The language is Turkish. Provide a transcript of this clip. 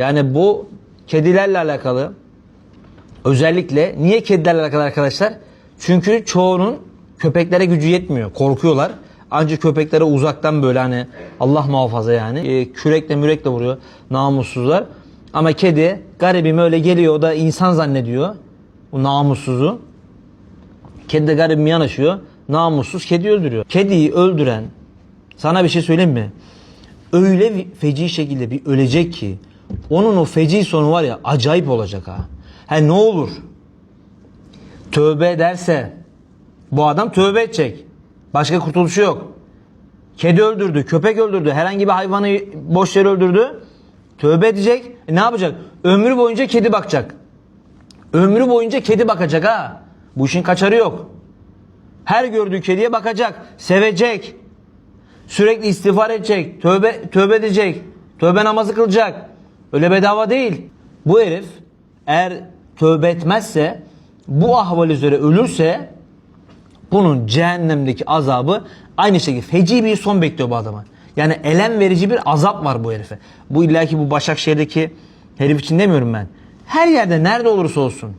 Yani bu kedilerle alakalı özellikle niye kedilerle alakalı arkadaşlar? Çünkü çoğunun köpeklere gücü yetmiyor. Korkuyorlar. Ancak köpeklere uzaktan böyle hani Allah muhafaza yani e, kürekle mürekle vuruyor namussuzlar. Ama kedi garibim öyle geliyor o da insan zannediyor. Bu namussuzu. Kedi de garibim yanaşıyor. Namussuz kedi öldürüyor. Kediyi öldüren sana bir şey söyleyeyim mi? Öyle feci şekilde bir ölecek ki onun o feci sonu var ya acayip olacak ha. Ha ne olur? Tövbe ederse bu adam tövbe edecek. Başka kurtuluşu yok. Kedi öldürdü, köpek öldürdü, herhangi bir hayvanı boş yere öldürdü. Tövbe edecek. E ne yapacak? Ömrü boyunca kedi bakacak. Ömrü boyunca kedi bakacak ha. Bu işin kaçarı yok. Her gördüğü kediye bakacak, sevecek. Sürekli istiğfar edecek, tövbe tövbe edecek, tövbe namazı kılacak. Öyle bedava değil. Bu herif eğer tövbe etmezse, bu ahval üzere ölürse bunun cehennemdeki azabı aynı şekilde feci bir son bekliyor bu adama. Yani elem verici bir azap var bu herife. Bu illaki bu Başakşehir'deki herif için demiyorum ben. Her yerde nerede olursa olsun